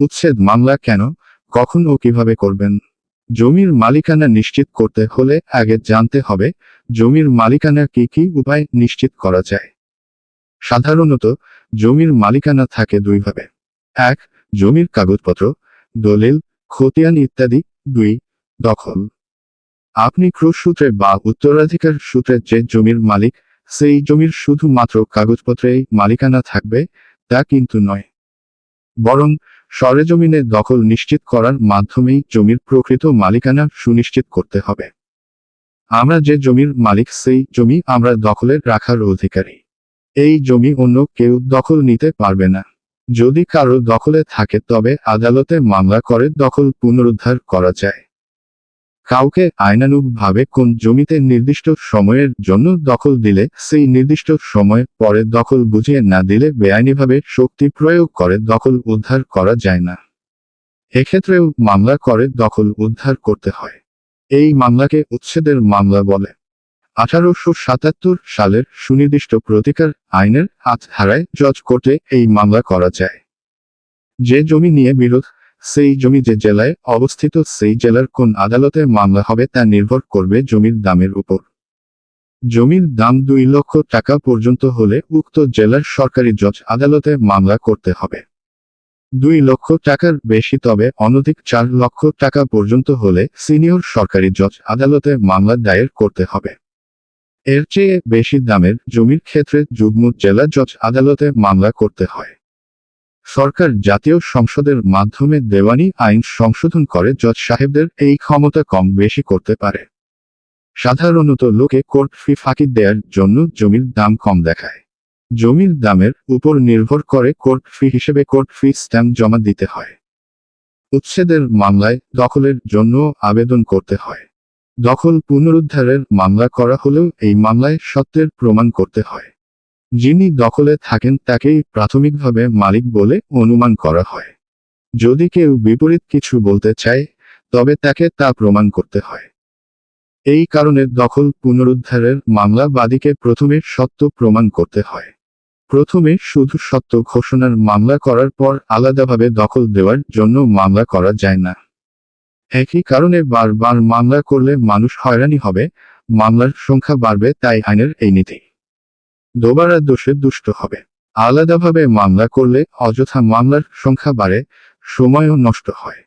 উচ্ছেদ মামলা কেন? কখন ও কীভাবে করবেন? জমির মালিকানা নিশ্চিত করতে হলে আগে জানতে হবে, জমির মালিকানা কি কি উপায় নিশ্চিত করা যায়। সাধারণত, জমির মালিকানা থাকে দুইভাবে। এক, জমির কাগজপত্র, দলিল, খতিয়ান ইত্যাদি। দুই, দখল। আপনি ক্রুশ সূত্রে বা উত্তরাধিকার সূত্রে যে জমির মালিক, সেই জমির শুধুমাত্র কাগজপত্রেই মালিকানা থাকবে, তা কিন্তু নয়। বরং সরেজমিনে দখল নিশ্চিত করার মাধ্যমেই জমির প্রকৃত মালিকানা সুনিশ্চিত করতে হবে। আমরা যে জমির মালিক, সেই জমি আমরা দখলে রাখার অধিকারী। এই জমি অন্য কেউ দখল নিতে পারবে না। যদি কারও দখলে থাকে, তবে আদালতে মামলা করে দখল পুনরুদ্ধার করা যায়। কাউকে আইনানুগভাবে কোন জমিতে নির্দিষ্ট সময়ের জন্য দখল দিলে, সেই নির্দিষ্ট সময় পরে দখল বুঝিয়ে না দিলে বেআইনিভাবে শক্তি প্রয়োগ করে দখল উদ্ধার করা যায় না। এক্ষেত্রেও মামলা করে দখল উদ্ধার করতে হয়। এই মামলাকে উচ্ছেদের মামলা বলে। আঠারোশো সাতাত্তর সালের সুনির্দিষ্ট প্রতিকার আইনের হাত হারায় জজ কোর্টে এই মামলা করা যায়। যে জমি নিয়ে বিরোধ সেই জমি যে জেলায় অবস্থিত, সেই জেলার কোন আদালতে মামলা হবে তা নির্ভর করবে জমির দামের উপর। জমির দাম দুই লক্ষ টাকা পর্যন্ত হলে উক্ত জেলার সরকারি জজ আদালতে মামলা করতে হবে। দুই লক্ষ টাকার বেশি তবে অনধিক চার লক্ষ টাকা পর্যন্ত হলে সিনিয়র সরকারি জজ আদালতে মামলা দায়ের করতে হবে। এর চেয়ে বেশি দামের জমির ক্ষেত্রে যুগ্ম জেলা জজ আদালতে মামলা করতে হয়। সরকার জাতীয় সংসদের মাধ্যমে দেওয়ানি আইন সংশোধন করে জজ সাহেবদের এই ক্ষমতা কম বেশি করতে পারে। সাধারণত লোকে কোর্ট ফি ফাঁকি দেওয়ার জন্য জমির দাম কম দেখায়। জমির দামের উপর নির্ভর করে কোর্ট ফি হিসেবে কোর্ট ফি স্ট্যাম্প জমা দিতে হয়। উচ্ছেদের মামলায় দখলের জন্য আবেদন করতে হয়। দখল পুনরুদ্ধারের মামলা করা হলেও এই মামলায় সত্যের প্রমাণ করতে হয়। যিনি দখলে থাকেন তাকেই প্রাথমিকভাবে মালিক বলে অনুমান করা হয়। যদি কেউ বিপরীত কিছু বলতে চায়, তবে তাকে তা প্রমাণ করতে হয়। এই কারণে দখল পুনরুদ্ধারের মামলা বাদীকে প্রথমে সত্য প্রমাণ করতে হয়। প্রথমে শুধু সত্য ঘোষণার মামলা করার পর আলাদাভাবে দখল দেওয়ার জন্য মামলা করা যায় না। একই কারণে বারবার মামলা করলে মানুষ হয়রানি হবে, মামলার সংখ্যা বাড়বে তাই আইনের এই নীতি। দোবারা দোষে দুষ্ট হবে। আলাদাভাবে মামলা করলে অযথা মামলার সংখ্যা বাড়ে, সময়ও নষ্ট হয়।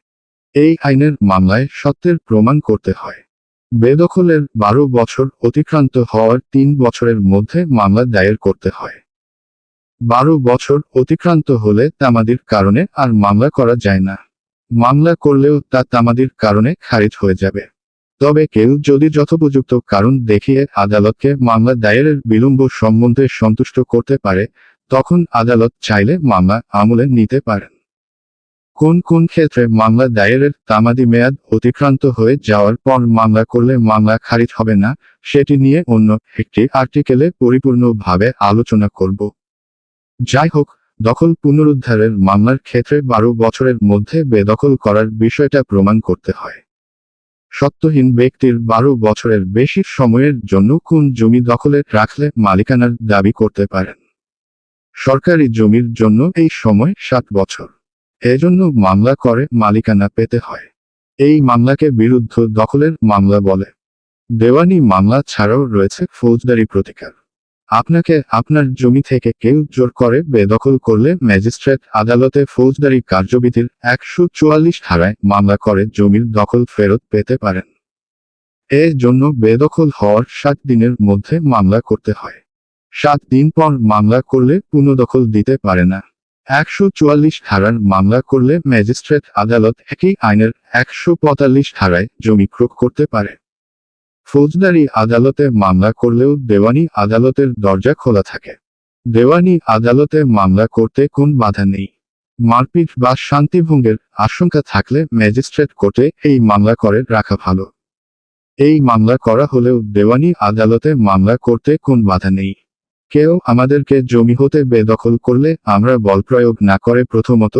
এই আইনের মামলায় সত্যের প্রমাণ করতে হয়। বেদখলের বারো বছর অতিক্রান্ত হওয়ার তিন বছরের মধ্যে মামলা দায়ের করতে হয়। বারো বছর অতিক্রান্ত হলে তামাদির কারণে আর মামলা করা যায় না। মামলা করলেও তা তামাদির কারণে খারিজ হয়ে যাবে। তবে কেউ যদি যথোপযুক্ত কারণ দেখিয়ে আদালতকে মামলা দায়েরের বিলম্ব সম্বন্ধে সন্তুষ্ট করতে পারে, তখন আদালত চাইলে মামলা আমলে নিতে পারেন। কোন কোন ক্ষেত্রে মামলা দায়েরের তামাদি মেয়াদ অতিক্রান্ত হয়ে যাওয়ার পর মামলা করলে মামলা খারিজ হবে না, সেটি নিয়ে অন্য একটি আর্টিকেলে পরিপূর্ণভাবে আলোচনা করব। যাই হোক, দখল পুনরুদ্ধারের মামলার ক্ষেত্রে বারো বছরের মধ্যে বেদখল করার বিষয়টা প্রমাণ করতে হয়। সত্যহীন ব্যক্তির বারো বছরের বেশি সময়ের জন্য কোন জমি দখলে রাখলে মালিকানার দাবি করতে পারেন? সরকারি জমির জন্য এই সময় সাত বছর। এজন্য মামলা করে মালিকানা পেতে হয়। এই মামলাকে বিরুদ্ধ দখলের মামলা বলে। দেওয়ানি মামলা ছাড়াও রয়েছে ফৌজদারি প্রতিকার। আপনাকে আপনার জমি থেকে কেউ জোর করে বেদখল করলে ম্যাজিস্ট্রেট আদালতে ফৌজদারি কার্যবিধির একশো চুয়াল্লিশ ধারায় মামলা করে জমির দখল ফেরত পেতে পারেন। এর জন্য বেদখল হওয়ার সাত দিনের মধ্যে মামলা করতে হয়। সাত দিন পর মামলা করলে পুনঃদখল দিতে পারে না। একশো চুয়াল্লিশ ধারার মামলা করলে ম্যাজিস্ট্রেট আদালত একই আইনের একশো পঁয়তাল্লিশ ধারায় জমি ক্রোক করতে পারে। ফৌজদারি আদালতে মামলা করলেও দেওয়ানি আদালতের দরজা খোলা থাকে। দেওয়ানি আদালতে মামলা করতে কোন বাধা নেই। মারপিট বা শান্তিভঙ্গের আশঙ্কা থাকলে ম্যাজিস্ট্রেট কোর্টে এই মামলা করে রাখা ভালো। এই মামলা করা হলেও দেওয়ানি আদালতে মামলা করতে কোন বাধা নেই। কেউ আমাদেরকে জমি হতে বেদখল করলে আমরা বল প্রয়োগ না করে প্রথমত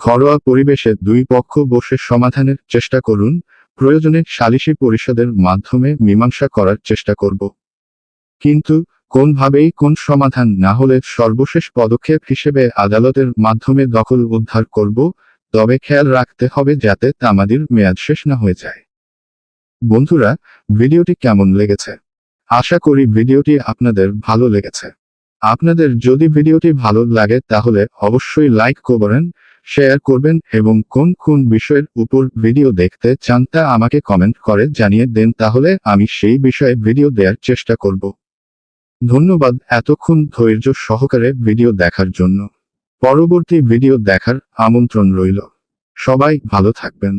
ঘরোয়া পরিবেশে দুই পক্ষ বসে সমাধানের চেষ্টা করুন প্রয়োজনে সালিশি পরিষদের মাধ্যমে মীমাংসা করার চেষ্টা করব। কিন্তু কোনভাবেই কোন সমাধান না হলে সর্বশেষ পদক্ষেপ হিসেবে আদালতের মাধ্যমে দখল উদ্ধার করব, তবে খেয়াল রাখতে হবে যাতে তামাদির মেয়াদ শেষ না হয়ে যায়। বন্ধুরা, ভিডিওটি কেমন লেগেছে? আশা করি ভিডিওটি আপনাদের ভালো লেগেছে। আপনাদের যদি ভিডিওটি ভালো লাগে তাহলে অবশ্যই লাইক করবেন শেয়ার করবেন এবং কোন কোন বিষয়ের উপর ভিডিও দেখতে চান তা আমাকে কমেন্ট করে জানিয়ে দেন তাহলে আমি সেই বিষয়ে ভিডিও দেওয়ার চেষ্টা করব। ধন্যবাদ এতক্ষণ ধৈর্য সহকারে ভিডিও দেখার জন্য। পরবর্তী ভিডিও দেখার আমন্ত্রণ রইল। সবাই ভালো থাকবেন।